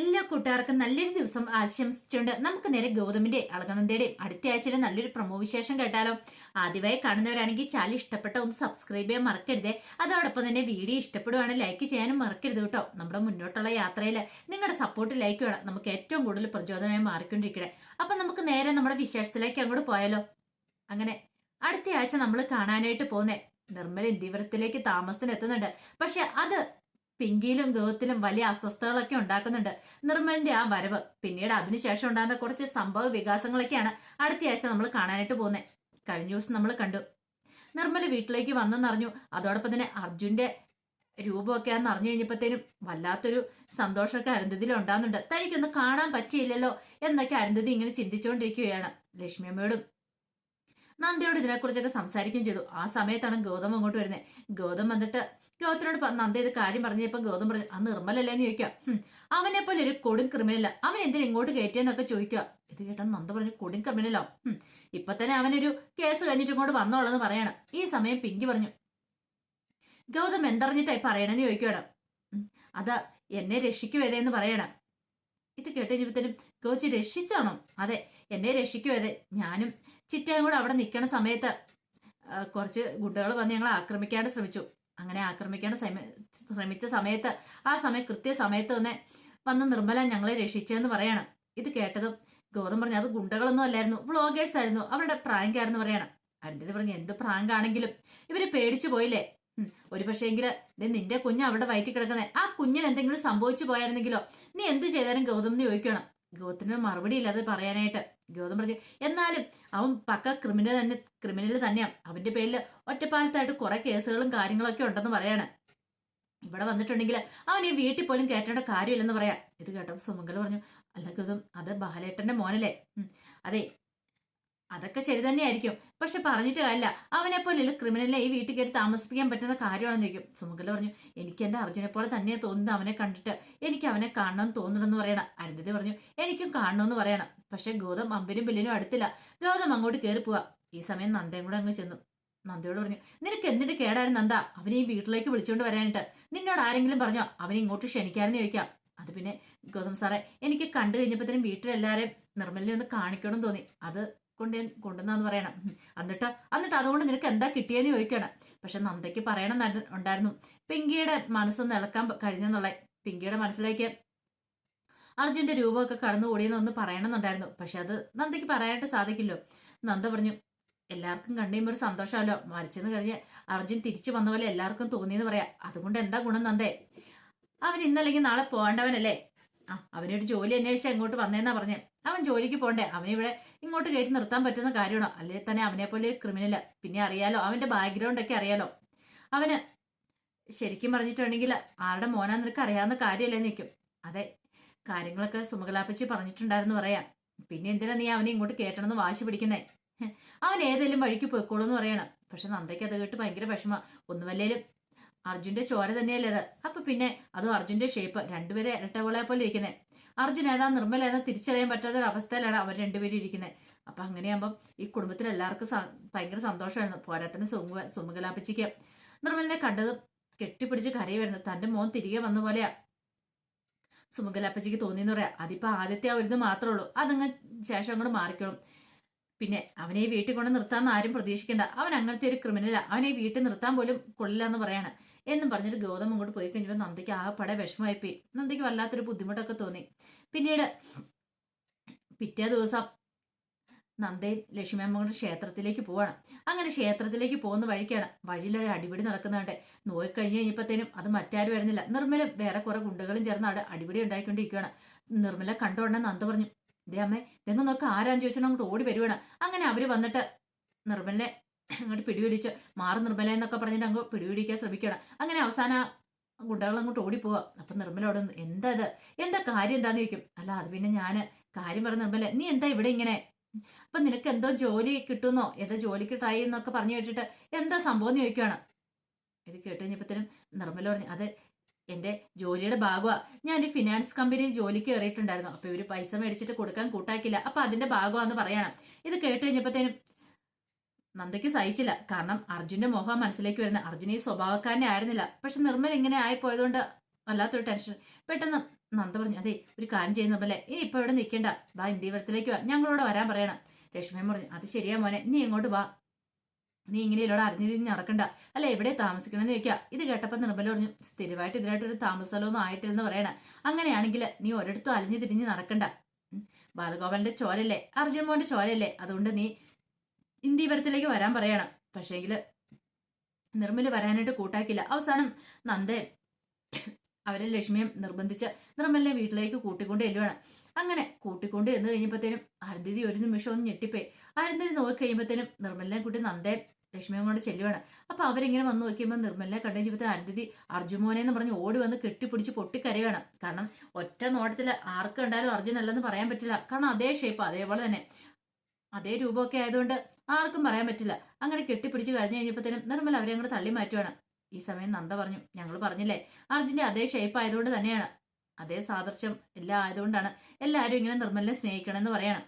എല്ലാ കൂട്ടുകാർക്കും നല്ലൊരു ദിവസം ആശംസിച്ചുകൊണ്ട് നമുക്ക് നേരെ ഗൗതമിന്റെ അളകനന്ദയുടെയും അടുത്ത ആഴ്ചയിലെ നല്ലൊരു പ്രമോ വിശേഷം കേട്ടാലോ. ആദ്യമായി കാണുന്നവരാണെങ്കിൽ ചാനൽ ഇഷ്ടപ്പെട്ട ഒന്ന് സബ്സ്ക്രൈബ് ചെയ്യാൻ മറക്കരുത്. അതോടൊപ്പം തന്നെ വീഡിയോ ഇഷ്ടപ്പെടുവാണെങ്കിൽ ലൈക്ക് ചെയ്യാനും മറക്കരുത് കേട്ടോ. നമ്മുടെ മുന്നോട്ടുള്ള യാത്രയിൽ നിങ്ങളുടെ സപ്പോർട്ട് ലൈക്ക് വേണം. നമുക്ക് ഏറ്റവും കൂടുതൽ പ്രചോദനമായി മാറിക്കൊണ്ടിരിക്കണേ. അപ്പൊ നമുക്ക് നേരെ നമ്മുടെ വിശേഷത്തിലേക്ക് അങ്ങോട്ട് പോയാലോ. അങ്ങനെ അടുത്ത ആഴ്ച നമ്മൾ കാണാനായിട്ട് പോന്നേ നിർമ്മല ഇന്ത്യവരത്തിലേക്ക് താമസത്തിന് എത്തുന്നുണ്ട്. പക്ഷെ അത് പിങ്കിയിലും ദുഃഖത്തിലും വലിയ അസ്വസ്ഥതകളൊക്കെ ഉണ്ടാക്കുന്നുണ്ട്. നിർമ്മലിന്റെ ആ വരവ് പിന്നീട് അതിനുശേഷം ഉണ്ടാകുന്ന കുറച്ച് സംഭവ വികാസങ്ങളൊക്കെയാണ് അടുത്ത ആഴ്ച നമ്മൾ കാണാനായിട്ട് പോകുന്നത് കഴിഞ്ഞ ദിവസം നമ്മൾ കണ്ടു. നിർമ്മൽ വീട്ടിലേക്ക് വന്നെന്നറിഞ്ഞു. അതോടൊപ്പം തന്നെ അർജുന്റെ രൂപമൊക്കെ ആണെന്ന് അറിഞ്ഞു കഴിഞ്ഞപ്പോഴത്തേനും വല്ലാത്തൊരു സന്തോഷമൊക്കെ അരുന്ധതിയിൽ ഉണ്ടാകുന്നുണ്ട്. തനിക്കൊന്ന് കാണാൻ പറ്റിയില്ലല്ലോ എന്നൊക്കെ അരുന്ധതി ഇങ്ങനെ ചിന്തിച്ചുകൊണ്ടിരിക്കുകയാണ്. ലക്ഷ്മി അമ്മയോടും നന്ദിയോട് ഇതിനെക്കുറിച്ചൊക്കെ സംസാരിക്കുകയും ചെയ്തു. ആ സമയത്താണ് ഗൗതം അങ്ങോട്ട് വരുന്നത് ഗൗതം വന്നിട്ട് ഗൗതത്തിനോട് പ- നന്ദ ഇത് കാര്യം പറഞ്ഞപ്പോ ഗൗതം പറഞ്ഞു ആ നിർമ്മലല്ലേ എന്ന് ചോദിക്കാം. അവനെ പോലെ ഒരു കൊടും ക്രിമിനല അവൻ എന്തിനാ ഇങ്ങോട്ട് കയറ്റിയെന്നൊക്കെ ചോദിക്കുക ഇത് കേട്ടാ നന്ദ പറഞ്ഞു കൊടും ക്രിമിനലോ? ഇപ്പൊ തന്നെ അവനൊരു കേസ് കഴിഞ്ഞിട്ട് ഇങ്ങോട്ട് വന്നോളെന്ന് പറയണം. ഈ സമയം പിങ്കി പറഞ്ഞു ഗൗതം എന്തറിഞ്ഞിട്ടായി പറയണെന്ന് ചോദിക്കണം അതാ എന്നെ രക്ഷിക്കുവേതെന്ന് പറയണം. ഇത് കേട്ട് കഴിഞ്ഞപ്പോഴത്തേനും കോച്ച് രക്ഷിച്ചാണോ? അതെ എന്നെ രക്ഷിക്കുവേതെ ഞാനും ചിറ്റയും കൂടെ അവിടെ നിൽക്കണ സമയത്ത് കുറച്ച് ഗുണ്ടകൾ വന്ന് ഞങ്ങളെ ആക്രമിക്കാണ്ട് ശ്രമിച്ചു. അങ്ങനെ ആക്രമിക്കാൻ ശ്രമി- ശ്രമിച്ച സമയത്ത് ആ സമയം കൃത്യ സമയത്ത് തന്നെ വന്ന് നിർമ്മല ഞങ്ങളെ രക്ഷിച്ചതെന്ന് പറയണം. ഇത് കേട്ടതും ഗൗതം പറഞ്ഞു അത് ഗുണ്ടകളൊന്നും അല്ലായിരുന്നു വ്ളോഗേഴ്സ് ആയിരുന്നു അവരുടെ പ്രാങ്ക് ആയിരുന്നു പറയണം. അരുന്ധതി പറഞ്ഞു എന്ത് പ്രാങ്ക് ആണെങ്കിലും ഇവർ പേടിച്ചു പോയില്ലേ? ഒരു പക്ഷേങ്കിൽ നിന്റെ കുഞ്ഞ് അവിടെ വയറ്റി കിടക്കുന്നേ ആ കുഞ്ഞിന് എന്തെങ്കിലും സംഭവിച്ചു പോയായിരുന്നെങ്കിലോ? നീ എന്ത് ചെയ്താലും ഗൗതം എന്ന് ചോദിക്കണം. ഗൗതത്തിന് മറുപടി ഇല്ലാതെ പറയാനായിട്ട് ഗൗതം പറഞ്ഞു എന്നാലും അവൻ പക്ക ക്രിമിനൽ തന്നെ ക്രിമിനൽ തന്നെയാണ് അവന്റെ പേരിൽ ഒറ്റപ്പാലത്തായിട്ട് കുറെ കേസുകളും കാര്യങ്ങളൊക്കെ ഉണ്ടെന്ന് പറയാണ്. ഇവിടെ വന്നിട്ടുണ്ടെങ്കിൽ അവൻ ഈ വീട്ടിൽ പോലും കയറ്റേണ്ട കാര്യമില്ലെന്ന് പറയാം. ഇത് കേട്ടോ സുമംഗല പറഞ്ഞു അല്ല ഗൗതം അത് ബാലേട്ടന്റെ മോനല്ലേ? അതെ അതൊക്കെ ശരി തന്നെയായിരിക്കും. പക്ഷെ പറഞ്ഞിട്ട് കാര്യമില്ല. അവനെ പോലെ ക്രിമിനലിനെ ഈ വീട്ടിൽ കയറി താമസിപ്പിക്കാൻ പറ്റുന്ന കാര്യമാണെന്ന് ചോദിക്കും. സുമുഖല പറഞ്ഞു എനിക്ക് എന്റെ അർജുനെ പോലെ തന്നെ തോന്നുന്നത് അവനെ കണ്ടിട്ട്. എനിക്ക് അവനെ കാണണമെന്ന് തോന്നണമെന്ന് പറയണം. അരുന്ധതി പറഞ്ഞു എനിക്കും കാണണമെന്ന് പറയണം. പക്ഷെ ഗൗതം അമ്പിനും ബില്ലിനും അടുത്തില്ല. ഗൗതം അങ്ങോട്ട് കയറി പോവാ. ഈ സമയം നന്ദയും കൂടെ അങ്ങ് ചെന്നു. നന്ദയോട് പറഞ്ഞു നിനക്ക് എന്തിന്റെ കേടായിരുന്നു നന്ദ? അവനെ ഈ വീട്ടിലേക്ക് വിളിച്ചുകൊണ്ട് വരാനായിട്ട്. നിന്നോട് ആരെങ്കിലും പറഞ്ഞോ? അവനെ ഇങ്ങോട്ട് ക്ഷണിക്കാരെന്ന് ചോദിക്കാം. അത് പിന്നെ ഗൗതം സാറേ എനിക്ക് കണ്ടു കഴിഞ്ഞപ്പോഴത്തേനും വീട്ടിലെല്ലാരെയും നിർമ്മലിനെ ഒന്ന് കാണിക്കണം തോന്നി. അത് കൊണ്ട് കൊണ്ടുവന്നാന്ന് പറയണം. എന്നിട്ട് എന്നിട്ട് അതുകൊണ്ട് നിനക്ക് എന്താ കിട്ടിയെന്ന് ചോദിക്കണം. പക്ഷെ നന്ദയ്ക്ക് പറയണം ഉണ്ടായിരുന്നു. പിങ്കിയുടെ മനസ്സൊന്ന് ഇളക്കാൻ കഴിഞ്ഞെന്നുള്ള. പിങ്കിയുടെ മനസ്സിലേക്ക് അർജുന്റെ രൂപമൊക്കെ കടന്നുകൂടിയെന്ന് ഒന്ന് പറയണമെന്നുണ്ടായിരുന്നു. പക്ഷെ അത് നന്ദയ്ക്ക് പറയാനായിട്ട് സാധിക്കില്ലോ. നന്ദ പറഞ്ഞു എല്ലാവർക്കും കണ്ടുകഴിയുമ്പോൾ ഒരു സന്തോഷമല്ലോ. മരിച്ചെന്ന് കഴിഞ്ഞ് അർജുൻ തിരിച്ചു വന്ന പോലെ എല്ലാവർക്കും തോന്നിയെന്ന് പറയാം. അതുകൊണ്ട് എന്താ ഗുണം നന്ദേ? അവൻ ഇന്നല്ലെങ്കിൽ നാളെ പോകേണ്ടവനല്ലേ? ആ അവനൊരു ജോലി അന്വേഷിച്ച് അങ്ങോട്ട് വന്നേന്നാ പറഞ്ഞേ. അവൻ ജോലിക്ക് പോണ്ടേ. അവനിവിടെ ഇങ്ങോട്ട് കയറ്റി നിർത്താൻ പറ്റുന്ന കാര്യമാണോ? അല്ലെങ്കിൽ തന്നെ അവനെ പോലെ ക്രിമിനൽ പിന്നെ അറിയാലോ അവന്റെ ബാക്ക്ഗ്രൗണ്ട് ഒക്കെ അറിയാലോ. അവന് ശരിക്കും പറഞ്ഞിട്ടുണ്ടെങ്കിൽ ആരുടെ മോനാ നിനക്ക് അറിയാവുന്ന കാര്യമല്ലേ നിൽക്കും അതെ കാര്യങ്ങളൊക്കെ സുമകലാപ്പച്ചി പറഞ്ഞിട്ടുണ്ടായിരുന്നു പറയാം. പിന്നെ എന്തിനാ നീ അവനെ ഇങ്ങോട്ട് കയറ്റണമെന്ന് വാശി പിടിക്കുന്നേ? അവൻ ഏതെങ്കിലും വഴിക്ക് പോയിക്കോളൂ എന്ന് പറയണം. പക്ഷെ നന്ദയ്ക്ക് അത് കേട്ട് ഭയങ്കര വിഷമ. ഒന്നുമല്ലേലും അർജുന്റെ ചോര തന്നെയല്ലേ അത്? അപ്പൊ പിന്നെ അതും അർജുന്റെ ഷേപ്പ് രണ്ടുപേരെ ഇരട്ടവളെ പോലെ ഇരിക്കുന്നത് അർജുൻ ഏതാ നിർമ്മല ഏതാ തിരിച്ചറിയാൻ പറ്റാത്ത ഒരു അവസ്ഥയിലാണ് അവർ രണ്ടുപേരും ഇരിക്കുന്നത്. അപ്പൊ അങ്ങനെയാകുമ്പം ഈ കുടുംബത്തിൽ എല്ലാവർക്കും ഭയങ്കര സന്തോഷമായിരുന്നു. പോരാത്തിന് സുമ സുമകലാപ്പച്ചിക്ക് നിർമ്മലിനെ കണ്ടത് കെട്ടിപ്പിടിച്ച് കരയുമായിരുന്നു. തന്റെ മോൻ തിരികെ വന്ന പോലെയാ. സുമകലാപ്പച്ചിക്ക് തോന്നിയെന്ന് പറയാം അതിപ്പോ ആദ്യത്തെ ആ ഒരു ഇത് മാത്രമേ ഉള്ളൂ. അതങ്ങ് ശേഷം അങ്ങോട്ട് മാറിക്കോളും. പിന്നെ അവനെ ഈ വീട്ടിൽ കൊണ്ട് നിർത്താമെന്ന് ആരും പ്രതീക്ഷിക്കേണ്ട. അവൻ അങ്ങനത്തെ ഒരു ക്രിമിനലാ അവനെ വീട്ടിൽ നിർത്താൻ പോലും കൊള്ളില്ല എന്ന് പറയാണ്. എന്നും പറഞ്ഞിട്ട് ഗൗതം അങ്ങോട്ട് പോയി കഴിഞ്ഞപ്പോൾ നന്ദിക്ക് ആ പട വിഷമമായിപ്പോയി. നന്ദിക്ക് വല്ലാത്തൊരു ബുദ്ധിമുട്ടൊക്കെ തോന്നി. പിന്നീട് പിറ്റേ ദിവസം നന്ദയും ലക്ഷ്മിയമ്മ കൊണ്ട് ക്ഷേത്രത്തിലേക്ക് പോവാണ്. അങ്ങനെ ക്ഷേത്രത്തിലേക്ക് പോകുന്ന വഴിക്കാണ് വഴിയിലൊരു അടിപിടി നടക്കുന്നുണ്ട് നോയി കഴിഞ്ഞ് കഴിഞ്ഞപ്പോഴത്തേനും അത് മറ്റാരും വരുന്നില്ല നിർമ്മലും വേറെ കുറെ ഗുണ്ടകളും ചേർന്ന് അവിടെ അടിപിടി ഉണ്ടായിക്കൊണ്ടിരിക്കുകയാണ്. നിർമ്മല കണ്ടോണ്ടേ നന്ദ പറഞ്ഞു ഇതേ അമ്മേ ഇതെങ്ങും നോക്ക് ആരാന്ന് ചോദിച്ചാൽ അങ്ങോട്ട് ഓടി വരുവാണ്. അങ്ങനെ അവർ വന്നിട്ട് നിർമ്മലിനെ അങ്ങോട്ട് പിടിപിടിച്ച് മാറി നിർമ്മല എന്നൊക്കെ പറഞ്ഞിട്ട് അങ്ങ് പിടിപിടിക്കാൻ ശ്രമിക്കണം അങ്ങനെ അവസാന ഗുണ്ടകൾ അങ്ങോട്ട് ഓടിപ്പോവാ. അപ്പൊ നിർമ്മലോട് എന്താ ഇത്? എന്താ കാര്യം എന്താന്ന് ചോദിക്കും. അല്ല അത് പിന്നെ ഞാൻ കാര്യം പറഞ്ഞ നിർമ്മല നീ എന്താ ഇവിടെ ഇങ്ങനെ? അപ്പൊ നിനക്ക് എന്തോ ജോലി കിട്ടുന്നോ? ഏതോ ജോലിക്ക് ട്രൈ ചെയ്യുന്നൊക്കെ പറഞ്ഞു കേട്ടിട്ട് എന്താ സംഭവം എന്ന് ചോദിക്കുകയാണ് ഇത് കേട്ട് കഴിഞ്ഞപ്പോഴത്തേനും നിർമ്മല പറഞ്ഞു അത് എന്റെ ജോലിയുടെ ഭാഗമാ. ഞാൻ ഒരു ഫിനാൻസ് കമ്പനിയിൽ ജോലിക്ക് കയറിയിട്ടുണ്ടായിരുന്നു. അപ്പൊ ഇവർ പൈസ മേടിച്ചിട്ട് കൊടുക്കാൻ കൂട്ടാക്കില്ല അപ്പൊ അതിന്റെ ഭാഗമാണെന്ന് പറയണം. ഇത് കേട്ട് കഴിഞ്ഞപ്പോഴത്തേനും നന്ദയ്ക്ക് സഹിച്ചില്ല. കാരണം അർജുന്റെ മോഹം മനസ്സിലേക്ക് വരുന്ന അർജുന ഈ സ്വഭാവക്കാരനെ ആയിരുന്നില്ല. പക്ഷെ നിർമ്മൽ ഇങ്ങനെ ആയിപ്പോയതുകൊണ്ട് വല്ലാത്തൊരു ടെൻഷൻ പെട്ടെന്ന് നന്ദ പറഞ്ഞു അതെ ഒരു കാര്യം ചെയ്യുന്ന പോലെ ഇനി ഇപ്പൊ ഇവിടെ നിൽക്കണ്ട. വാ ഇന്ത്യവരത്തിലേക്ക് വാ. ഞങ്ങളോട് വരാൻ പറയണം. ലക്ഷ്മിയും പറഞ്ഞു അത് ശരിയാ മോനെ നീ ഇങ്ങോട്ട് വാ. നീ ഇങ്ങനെ ഇവിടെ അറിഞ്ഞു തിരിഞ്ഞ് നടക്കണ്ട. അല്ല എവിടെ താമസിക്കണമെന്ന് ചോദിക്കുക ഇത് കേട്ടപ്പോൾ നിർമ്മല പറഞ്ഞു സ്ഥിരമായിട്ട് ഇതിനായിട്ടൊരു താമസമൊന്നും ആയിട്ടില്ലെന്ന് പറയണ. അങ്ങനെയാണെങ്കിൽ നീ ഒരിടത്തും അലിഞ്ഞു തിരിഞ്ഞ് നടക്കണ്ട. ബാലഗോപാലിന്റെ ചോരല്ലേ അർജുൻ മോന്റെ ചോരല്ലേ അതുകൊണ്ട് നീ ഇന്ത്യപുരത്തിലേക്ക് വരാൻ പറയണം. പക്ഷേങ്കിൽ നിർമ്മൽ വരാനായിട്ട് കൂട്ടാക്കില്ല അവസാനം നന്ദേ അവരെ ലക്ഷ്മിയും നിർബന്ധിച്ച് നിർമ്മലിനെ വീട്ടിലേക്ക് കൂട്ടിക്കൊണ്ട് ചെല്ലുവാണ്. അങ്ങനെ കൂട്ടിക്കൊണ്ട് എന്ന് കഴിഞ്ഞപ്പോഴത്തേനും അരുന്ധതി ഒരു നിമിഷം ഒന്ന് ഞെട്ടിപ്പോയി. അരുന്ധതി നോക്കി കഴിയുമ്പോഴത്തേനും നിർമ്മലിനെ കൂട്ടി നന്ദേ ലക്ഷ്മിയും കൊണ്ട് ചെല്ലുവാണ്. അപ്പൊ അവരിങ്ങനെ വന്ന് നോക്കിയപ്പോൾ നിർമ്മലിനെ കണ്ടു കഴിഞ്ഞപ്പോൾ അരുന്ധതി അർജുമോനെ എന്ന് പറഞ്ഞ് ഓടി വന്ന് കെട്ടിപ്പിടിച്ച് പൊട്ടിക്കരയാണ് കാരണം ഒറ്റ നോട്ടത്തിൽ ആർക്ക് അർജുനല്ലെന്ന് പറയാൻ പറ്റില്ല. കാരണം അതേ ഷേപ്പ് അതേപോലെ തന്നെ. അതേ രൂപമൊക്കെ ആയതുകൊണ്ട് ആർക്കും പറയാൻ പറ്റില്ല. അങ്ങനെ കെട്ടിപ്പിടിച്ച് കഴിഞ്ഞ് കഴിഞ്ഞപ്പോഴത്തേനും നിർമ്മല അവരെ അങ്ങോട്ട് തള്ളി മാറ്റുവാണ്. ഈ സമയം നന്ദ പറഞ്ഞു ഞങ്ങൾ പറഞ്ഞില്ലേ അർജുന്റെ അതേ ഷേപ്പ് ആയതുകൊണ്ട് തന്നെയാണ്. അതേ സാദൃശ്യം എല്ലാം ആയതുകൊണ്ടാണ് എല്ലാവരും ഇങ്ങനെ നിർമ്മലിനെ സ്നേഹിക്കണമെന്ന് പറയണം.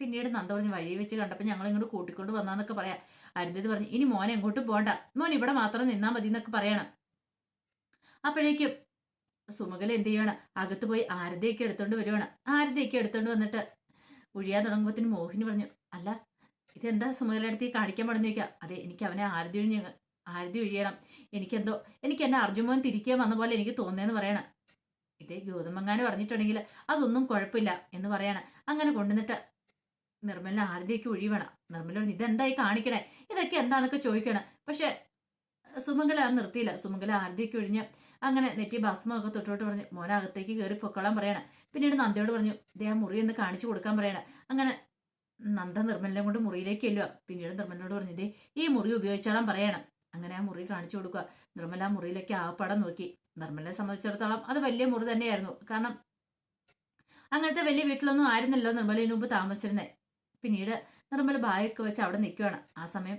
പിന്നീട് നന്ദ പറഞ്ഞു വഴി വെച്ച് കണ്ടപ്പോൾ ഞങ്ങൾ ഇങ്ങോട്ട് കൂട്ടിക്കൊണ്ട് വന്നാന്നൊക്കെ പറയാം. അരുന്ധതി പറഞ്ഞു ഇനി മോനെ എങ്ങോട്ടും പോണ്ട. മോൻ ഇവിടെ മാത്രം നിന്നാൽ മതി എന്നൊക്കെ പറയണം. അപ്പോഴേക്കും സുമകല എന്ത് ചെയ്യണം അകത്ത് പോയി ആരതിയൊക്കെ എടുത്തോണ്ട് വരുവാണ്. ആരതിയൊക്കെ എടുത്തോണ്ട് വന്നിട്ട് ഒഴിയാൻ തുടങ്ങുമ്പോഴത്തേന് മോഹിനി പറഞ്ഞു അല്ല ഇതെന്താ സുമതലടുത്ത് ഈ കാണിക്കാൻ പറഞ്ഞു ചോദിക്കാം. അതെ എനിക്ക് അവനെ ആരതി ഒഴിഞ്ഞ ആരതി ഒഴിയണം. എനിക്കെന്തോ എനിക്ക് എന്നെ അർജുമോൻ തിരിക്കുക വന്ന പോലെ എനിക്ക് തോന്നിയെന്ന് പറയണം. ഇതേ ഗൗതമങ്ങാനും പറഞ്ഞിട്ടുണ്ടെങ്കിൽ അതൊന്നും കുഴപ്പമില്ല എന്ന് പറയണം. അങ്ങനെ കൊണ്ടുവന്നിട്ട് നിർമ്മലിനെ ആരതിയൊക്കെ ഒഴിയണം നിർമ്മല ഇതെന്തായി കാണിക്കണേ? ഇതൊക്കെ എന്താന്നൊക്കെ ചോദിക്കണം. പക്ഷെ സുമംഗല നിർത്തിയില്ല. സുമംഗല ആരതിയൊക്കെ ഒഴിഞ്ഞ് അങ്ങനെ നെറ്റി ഭസ്മൊക്കെ തൊട്ടോട്ട് പറഞ്ഞ് മോനകത്തേക്ക് കയറി പൊക്കോളാൻ പറയണം. പിന്നീട് നന്ദിയോട് പറഞ്ഞു ആ മുറി ഒന്ന് കാണിച്ചു കൊടുക്കാൻ പറയണം. അങ്ങനെ നന്ദ നിർമ്മലിനെ കൊണ്ട് മുറിയിലേക്ക് ചെല്ലുക. പിന്നീട് നിർമ്മലിനോട് പറഞ്ഞു ഇതേ ഈ മുറി ഉപയോഗിച്ചോളാൻ പറയണം. അങ്ങനെ ആ മുറി കാണിച്ചു കൊടുക്കുക. നിർമ്മല ആ മുറിയിലേക്ക് ആ പടം നോക്കി. നിർമ്മലിനെ സംബന്ധിച്ചിടത്തോളം അത് വലിയ മുറി തന്നെയായിരുന്നു. കാരണം അങ്ങനത്തെ വലിയ വീട്ടിലൊന്നും ആയിരുന്നല്ലോ നിർമ്മലിന് മുമ്പ് താമസിച്ചിരുന്നത് പിന്നീട് നിർമ്മല ബാഗൊക്കെ വെച്ച് അവിടെ നിൽക്കുകയാണ്. ആ സമയം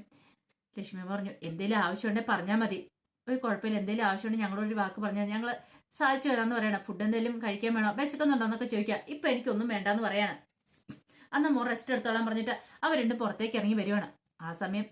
ലക്ഷ്മി പറഞ്ഞു എന്തെങ്കിലും ആവശ്യമുണ്ടെങ്കിൽ പറഞ്ഞാൽ മതി. ഒരു കുഴപ്പമില്ല. എന്തെങ്കിലും ആവശ്യമുണ്ടെങ്കിൽ ഞങ്ങളൊരു വാക്ക് പറഞ്ഞാൽ ഞങ്ങൾ സാധിച്ചു തരാമെന്ന് പറയണം. ഫുഡ് എന്തെങ്കിലും കഴിക്കാൻ വേണോ? വിശക്കുന്നുണ്ടോ എന്നൊക്കെ ചോദിക്കാം ഇപ്പം എനിക്കൊന്നും വേണ്ടാന്ന് പറയാണ്. അന്ന് മോൻ റെസ്റ്റ് എടുത്തോളാൻ പറഞ്ഞിട്ട് അവർ രണ്ടും പുറത്തേക്ക് ഇറങ്ങി വരുവാണ്. ആ സമയം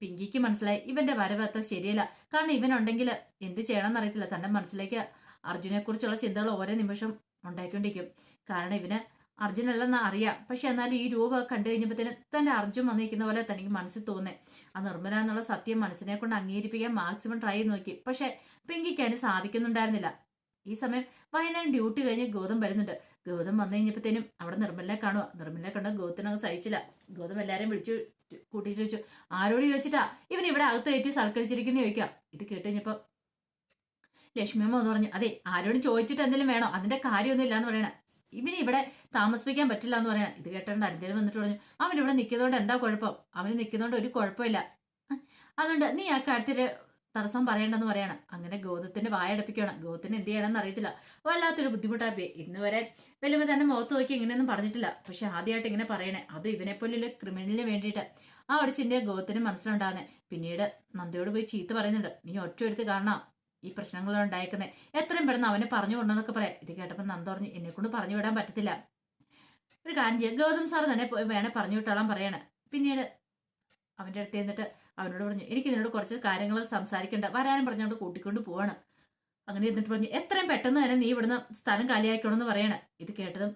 പിങ്കിക്ക് മനസ്സിലായി. ഇവന്റെ വരവ് അത്ര ശരിയല്ല. കാരണം ഇവനുണ്ടെങ്കിൽ എന്ത് ചെയ്യണമെന്ന് അറിയത്തില്ല. തന്റെ മനസ്സിലേക്ക് അർജുനെ കുറിച്ചുള്ള ചിന്തകൾ ഓരോ നിമിഷം ഉണ്ടായിക്കൊണ്ടിരിക്കും. കാരണം ഇവന് അർജുനല്ലെന്ന് അറിയാം. പക്ഷെ എന്നാലും ഈ രൂപ കണ്ടു കഴിഞ്ഞപ്പോഴത്തേനും തന്റെ അർജുൻ വന്നിരിക്കുന്ന പോലെ തനിക്ക് മനസ്സിൽ തോന്നേ ആ നിർമ്മല എന്നുള്ള സത്യം മനസ്സിനെ കൊണ്ട് അംഗീകരിപ്പിക്കാൻ മാക്സിമം ട്രൈ ചെയ്ത് നോക്കി. പക്ഷെ പിങ്കിക്ക് അതിന് സാധിക്കുന്നുണ്ടായിരുന്നില്ല. ഈ സമയം വൈകുന്നേരം ഡ്യൂട്ടി കഴിഞ്ഞ് ഗൗതം വരുന്നുണ്ട്. ഗൗതം വന്നു കഴിഞ്ഞപ്പോഴത്തേനും അവിടെ നിർമ്മലിനെ കാണുക നിർമ്മലിനെ കണ്ട ഗൗതത്തിനങ്ങ് സഹിച്ചില്ല. ഗൗതം എല്ലാവരും വിളിച്ചു കൂട്ടിയിട്ട് ചോദിച്ചു ആരോട് ചോദിച്ചിട്ടാ? ഇവൻ ഇവിടെ അകത്ത് കയറ്റി സൽക്കരിച്ചിരിക്കുന്ന? ചോദിക്കാം. ഇത് കേട്ട് ലക്ഷ്മി ലക്ഷ്മിയമ്മ എന്ന് പറഞ്ഞു അതെ ആരോടും ചോദിച്ചിട്ട് എന്തെങ്കിലും വേണോ? അതിന്റെ കാര്യമൊന്നും ഇല്ലാന്ന് പറയണേ. ഇവന് ഇവിടെ താമസിപ്പിക്കാൻ പറ്റില്ല എന്ന് പറയണേ. ഇത് കേട്ടോണ്ട് അടുത്തേലും വന്നിട്ട് പറഞ്ഞു അവൻ ഇവിടെ നിൽക്കുന്നതുകൊണ്ട് എന്താ കുഴപ്പം? അവന് നിൽക്കുന്നതുകൊണ്ട് ഒരു കുഴപ്പമില്ല. അതുകൊണ്ട് നീ ആ കാര്യത്തിൽ തടസ്സം പറയണ്ടെന്ന് പറയണം. അങ്ങനെ ഗോതത്തിന്റെ വായടപ്പിക്കണം ഗോതത്തിന് എന്ത് ചെയ്യണമെന്ന് അറിയത്തില്ല. വല്ലാത്തൊരു ബുദ്ധിമുട്ടായി പോയി ഇന്ന് വരെ വലിയ തന്നെ മുഖത്ത് നോക്കി ഇങ്ങനെയൊന്നും പറഞ്ഞിട്ടില്ല. പക്ഷെ ആദ്യമായിട്ട് ഇങ്ങനെ പറയണേ. അത് ഇവനെ പോലുള്ള ക്രിമിനലിന് വേണ്ടിയിട്ട്. ആ ഒരു ചിന്ത ഗോതത്തിന് മനസ്സിലുണ്ടാകുന്നത് പിന്നീട് നന്ദിയോട് പോയി ചീത്ത പറയുന്നുണ്ട്. നീ ഒറ്റ എടുത്ത് കാണാം ഈ പ്രശ്നങ്ങൾ ഉണ്ടായിരിക്കുന്നത് എത്രയും പെട്ടെന്ന് അവനെ പറഞ്ഞു കൊണ്ടെന്നൊക്കെ പറയാം. ഇത് കേട്ടപ്പോൾ നന്ദ പറഞ്ഞു എന്നെ കൊണ്ട് പറഞ്ഞു വിടാൻ പറ്റത്തില്ല. ഒരു കാര്യം ചെയ്യാം. ഗൗതം സാർ തന്നെ വേണേ പറഞ്ഞു വിട്ടോളാൻ പറയണേ. പിന്നീട് അവന്റെ അടുത്ത് എന്നിട്ട് അവനോട് പറഞ്ഞു എനിക്ക് ഇതിനോട് കുറച്ച് കാര്യങ്ങൾ സംസാരിക്കേണ്ട. വരാനും പറഞ്ഞുകൊണ്ട് കൂട്ടിക്കൊണ്ട് പോവാണ്. അങ്ങനെ എന്നിട്ട് പറഞ്ഞു എത്രയും പെട്ടെന്ന് തന്നെ നീ ഇവിടുന്ന് സ്ഥലം കാലിയാക്കണമെന്ന് പറയണേ. ഇത് കേട്ടതും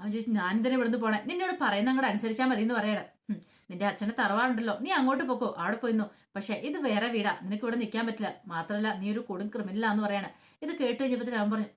അവൻ ചോദിച്ചു ഞാൻ തന്നെ ഇവിടുന്ന് പോണേ. നിന്നോട് പറയുന്ന അങ്ങോട്ട് അനുസരിച്ചാൽ മതി എന്ന് പറയണേ നിന്റെ അച്ഛനെ തറവാടുണ്ടല്ലോ. നീ അങ്ങോട്ട് പോക്കോ. അവിടെ പോയിന്നു പക്ഷെ ഇത് വേറെ വീടാ. നിനക്ക് ഇവിടെ നിൽക്കാൻ പറ്റില്ല. മാത്രമല്ല നീ ഒരു കൊടും ക്രിമിനലാന്ന് പറയണേ. ഇത് കേട്ട് കഴിഞ്ഞപ്പോൾ അവൻ പറഞ്ഞു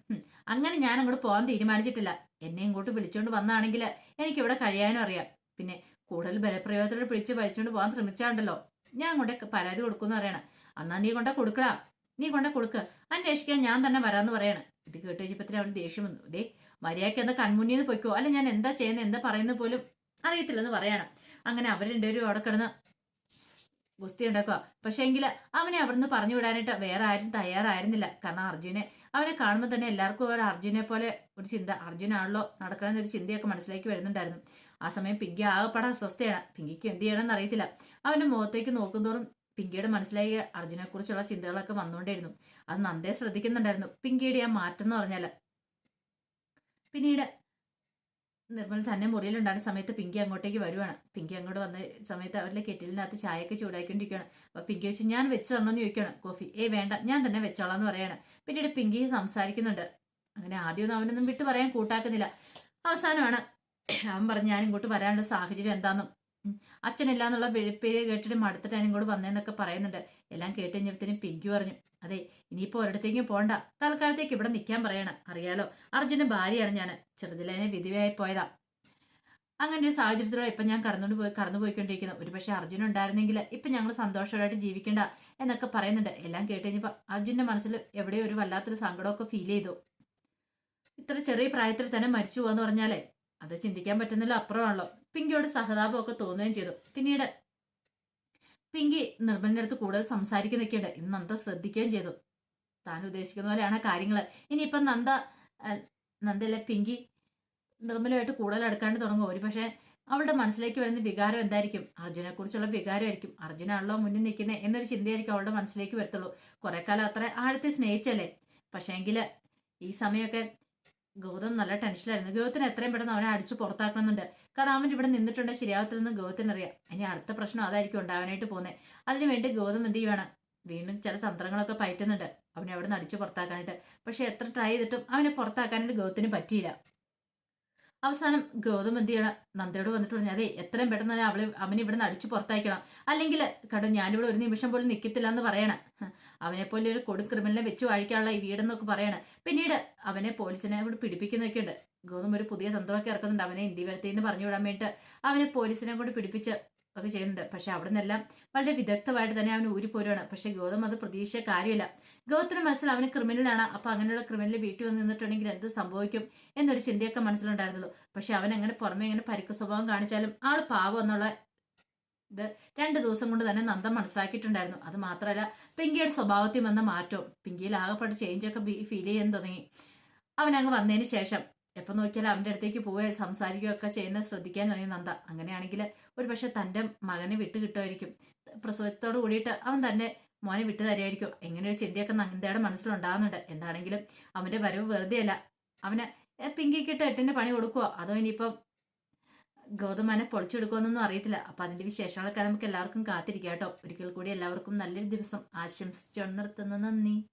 അങ്ങനെ ഞാൻ അങ്ങോട്ട് പോകാൻ തീരുമാനിച്ചിട്ടില്ല. എന്നെ ഇങ്ങോട്ട് വിളിച്ചോണ്ട് വന്നാണെങ്കിൽ എനിക്ക് ഇവിടെ കഴിയാനും അറിയാം. പിന്നെ കൂടുതൽ ബലപ്രയോഗത്തോടെ പിടിച്ച് വലിച്ചുകൊണ്ട് പോകാൻ ശ്രമിച്ചാണ്ടല്ലോ. ഞാൻ കൊണ്ട് പരാതി കൊടുക്കുമെന്ന് പറയണേ. അന്നാ നീ കൊണ്ട കൊടുക്കടാ. നീ കൊണ്ട കൊടുക്ക. അന്വേഷിക്കാൻ ഞാൻ തന്നെ വരാന്ന് പറയണ. ഇത് കേട്ട് കഴിഞ്ഞപ്പത്തിന് അവന് ദേഷ്യം വന്നു. ദേ മര്യാദയ്ക്ക് എന്താ കൺമുന്നിൽ നിന്ന് പൊയ്ക്കോ? അല്ല ഞാൻ എന്താ ചെയ്യുന്നത് എന്താ പറയുന്നത് പോലും അറിയത്തില്ലെന്ന് പറയണം. അങ്ങനെ അവർ രണ്ടുപേരും അവിടെ കിടന്ന് ഗുസ്തി ഉണ്ടാക്കുക. പക്ഷെ എങ്കിൽ അവനെ അവിടുന്ന് പറഞ്ഞു വിടാനായിട്ട് വേറെ ആരും തയ്യാറായിരുന്നില്ല. കാരണം അർജുനെ അവനെ കാണുമ്പോൾ തന്നെ എല്ലാവർക്കും അവർ അർജുനെ പോലെ ഒരു ചിന്ത അർജുനാണല്ലോ നടക്കണമെന്നൊരു ചിന്തയൊക്കെ മനസ്സിലേക്ക് വരുന്നുണ്ടായിരുന്നു. ആ സമയം പിങ്കി ആകെപ്പാടെ അസ്വസ്ഥയാണ്. പിങ്കിക്ക് എന്ത് ചെയ്യണമെന്ന് അറിയത്തില്ല. അവന്റെ മുഖത്തേക്ക് നോക്കുന്തോറും പിങ്കിയുടെ മനസ്സിലായി അർജുനെ കുറിച്ചുള്ള ചിന്തകളൊക്കെ വന്നുകൊണ്ടേയിരുന്നു. അത് നന്ദേ ശ്രദ്ധിക്കുന്നുണ്ടായിരുന്നു. പിങ്കിയുടെ ആ മാറ്റം എന്ന് പറഞ്ഞാൽ പിന്നീട് നിർമ്മൽ തന്നെ മുറിയിലുണ്ടായിരുന്ന സമയത്ത് പിങ്കി അങ്ങോട്ടേക്ക് വരുവാണ്. പിങ്കി അങ്ങോട്ട് വന്ന സമയത്ത് അവരുടെ കെറ്റിലിനകത്ത് ചായയൊക്കെ ചൂടാക്കിക്കൊണ്ടിരിക്കുകയാണ് അപ്പൊ പിങ്കി വെച്ച് ഞാൻ വെച്ച് തരണമെന്ന് ചോദിക്കുകയാണ്. കോഫി. ഏ വേണ്ട. ഞാൻ തന്നെ വെച്ചോളാം എന്ന് പറയാണ് പിന്നീട് പിങ്കി സംസാരിക്കുന്നുണ്ട്. അങ്ങനെ ആദ്യമൊന്നും അവനൊന്നും വിട്ടു പറയാൻ കൂട്ടാക്കുന്നില്ല. അവസാനമാണ് അവൻ പറഞ്ഞു ഞാൻ ഇങ്ങോട്ട് വരാനുള്ള സാഹചര്യം എന്താണെന്നും ഉം, അച്ഛനില്ല എന്നുള്ള വെളുപ്പേര് കേട്ടിട്ട് മടുത്തിട്ട് ഞാൻ ഇങ്ങോട്ട് വന്നേന്നൊക്കെ പറയുന്നുണ്ട്. എല്ലാം കേട്ട് കഴിഞ്ഞപ്പോഴത്തേനും പിങ്കി പറഞ്ഞു അതെ ഇനിയിപ്പോൾ ഒരിടത്തേക്കും പോണ്ട. തൽക്കാലത്തേക്ക് ഇവിടെ നിൽക്കാൻ പറയണം. അറിയാലോ അർജുന്റെ ഭാര്യയാണ് ഞാൻ. ചെറുതിലേനെ വിധിവയായി പോയതാ. അങ്ങനെ ഒരു സാഹചര്യത്തിലൂടെ ഇപ്പം ഞാൻ കടന്നുകൊണ്ട് പോയി കടന്നു ഒരു പക്ഷേ അർജുൻ ഉണ്ടായിരുന്നെങ്കിൽ ഇപ്പം ഞങ്ങൾ സന്തോഷമായിട്ട് ജീവിക്കണ്ട എന്നൊക്കെ പറയുന്നുണ്ട്. എല്ലാം കേട്ട് കഴിഞ്ഞപ്പോൾ അർജുന്റെ മനസ്സിൽ എവിടെയോ ഒരു വല്ലാത്തൊരു സങ്കടമൊക്കെ ഫീൽ ചെയ്തു. ഇത്ര ചെറിയ പ്രായത്തിൽ തന്നെ മരിച്ചു പോകാന്ന് പറഞ്ഞാലേ അത് ചിന്തിക്കാൻ പറ്റുന്നല്ലോ അപ്പുറമാണല്ലോ. പിങ്കിയോട് സഹതാപമൊക്കെ തോന്നുകയും ചെയ്തു. പിന്നീട് പിങ്കി നിർമ്മലിന്റെ അടുത്ത് കൂടുതൽ സംസാരിക്കുന്നൊക്കെയുണ്ട്. ഇന്ന് നന്ദ ശ്രദ്ധിക്കുകയും ചെയ്തു. താൻ ഉദ്ദേശിക്കുന്ന പോലെയാണ് കാര്യങ്ങൾ ഇനിയിപ്പം നന്ദ നന്ദല്ലേ പിങ്കി നിർമ്മലുമായിട്ട് കൂടുതൽ അടുക്കാണ്ട് തുടങ്ങും. ഒരു പക്ഷേ അവളുടെ മനസ്സിലേക്ക് വരുന്ന വികാരം എന്തായിരിക്കും? അർജുനെ കുറിച്ചുള്ള വികാരമായിരിക്കും. അർജുനാണല്ലോ മുന്നിൽ നിൽക്കുന്നത് എന്നൊരു ചിന്തയായിരിക്കും അവളുടെ മനസ്സിലേക്ക് വരത്തുള്ളൂ. കുറെ കാലം അത്ര ആഴത്തെ സ്നേഹിച്ചല്ലേ? പക്ഷേങ്കിൽ ഈ സമയമൊക്കെ ഗൗതം നല്ല ടെൻഷനിലായിരുന്നു. ഗൗതത്തിന് എത്രയും പെട്ടെന്ന് അവനെ അടിച്ചു പുറത്താക്കണമെന്നുണ്ട്. കാരണം അവൻ ഇവിടെ ശരിയാവത്തിൽ ശരിയാവത്തില്ലെന്ന് ഗൗതത്തിന് അറിയാം ഇനി അടുത്ത പ്രശ്നം അതായിരിക്കും ഉണ്ടാവാനായിട്ട് പോകുന്നത് അതിനുവേണ്ടി ഗൗതം എന്ത് ചെയ്യുവാണ്? വീണ്ടും ചില തന്ത്രങ്ങളൊക്കെ പയറ്റുന്നുണ്ട്. അവനെ അവിടെ നിന്ന് അടിച്ചു പുറത്താക്കാനായിട്ട്. പക്ഷെ എത്ര ട്രൈ ചെയ്തിട്ടും അവനെ പുറത്താക്കാനായിട്ട് ഗൗതത്തിന് പറ്റിയില്ല. അവസാനം ഗൗതം എന്ത് നന്ദയോട് വന്നിട്ട് പറഞ്ഞു അതെ എത്രയും പെട്ടെന്ന് തന്നെ അവളെ അവനെ ഇവിടെ നിന്ന് അടിച്ചു പുറത്താക്കണം. അല്ലെങ്കിൽ കട ഞാനിവിടെ ഒരു നിമിഷം പോലും നിൽക്കത്തില്ല എന്ന് പറയണം. അവനെ പോലെ ഒരു കൊടും ക്രിമിനലിനെ വെച്ച് വാഴിക്കാനുള്ള ഈ വീടെന്നൊക്കെ പറയണം. പിന്നീട് അവനെ പോലീസിനെ ഇവിടെ പിടിപ്പിക്കുന്നൊക്കെ ഉണ്ട്. ഗൗതം ഒരു പുതിയ തന്ത്രമൊക്കെ ഇറക്കുന്നുണ്ട്. അവനെ ഇന്ത്യ വരത്തിന്ന് പറഞ്ഞു വിടാൻ വേണ്ടിയിട്ട് അവനെ പോലീസിനെ കൊണ്ട് പിടിപ്പിച്ച് ഒക്കെ ചെയ്യുന്നുണ്ട്. പക്ഷെ അവിടെ നിന്നെല്ലാം വളരെ വിദഗ്ധമായിട്ട് തന്നെ അവൻ ഊരിപ്പോരുവാണ് പക്ഷെ ഗൗതം അത് പ്രതീക്ഷിച്ച കാര്യമില്ല. ഗൗതത്തിന്റെ മനസ്സിൽ അവന് ക്രിമിനലാണ്. അപ്പൊ അങ്ങനെയുള്ള ക്രിമിനൽ വീട്ടിൽ വന്ന് നിന്നിട്ടുണ്ടെങ്കിൽ എന്ത് സംഭവിക്കും എന്നൊരു ചിന്തയൊക്കെ മനസ്സിലുണ്ടായിരുന്നുള്ളൂ. പക്ഷെ അവൻ അങ്ങനെ പുറമെ ഇങ്ങനെ പരിക്ക് സ്വഭാവം കാണിച്ചാലും ആൾ പാവം എന്നുള്ള ഇത് രണ്ട് ദിവസം കൊണ്ട് തന്നെ നന്ദം മനസ്സിലാക്കിയിട്ടുണ്ടായിരുന്നു. അത് മാത്രമല്ല പിങ്കിയുടെ സ്വഭാവത്തിൽ വന്ന മാറ്റവും പിങ്കിയിൽ ആകെപ്പെട്ട ചേഞ്ചൊക്കെ ഫീൽ ചെയ്യാൻ തുടങ്ങി. അവൻ അങ്ങ് വന്നതിന് ശേഷം എപ്പോൾ നോക്കിയാലും അവന്റെ അടുത്തേക്ക് പോവുകയോ സംസാരിക്കുകയൊക്കെ ചെയ്യുന്നത് ശ്രദ്ധിക്കാൻ തുടങ്ങി നന്ദ. അങ്ങനെയാണെങ്കിൽ ഒരു പക്ഷെ തന്റെ മകനെ വിട്ട് കിട്ടുമായിരിക്കും. പ്രസവത്തോട് കൂടിയിട്ട് അവൻ തന്നെ മോനെ വിട്ടു തരുമായിരിക്കും. എങ്ങനെ ഒരു ചിന്തയൊക്കെ നന്ദയുടെ മനസ്സിലുണ്ടാകുന്നുണ്ട്. എന്താണെങ്കിലും അവന്റെ വരവ് വെറുതെയല്ല. അവന് പിങ്കിക്കിട്ട് എട്ടിന്റെ പണി കൊടുക്കുവോ? അതോ ഇനിയിപ്പം ഗൗതമനെ പൊളിച്ചെടുക്കുമെന്നൊന്നും അറിയത്തില്ല. അപ്പം അതിന്റെ വിശേഷങ്ങളൊക്കെ നമുക്ക് എല്ലാവർക്കും കാത്തിരിക്കാം കേട്ടോ. ഒരിക്കൽ കൂടി എല്ലാവർക്കും നല്ലൊരു ദിവസം ആശംസിച്ചു നിർത്തുന്നു. നന്ദി.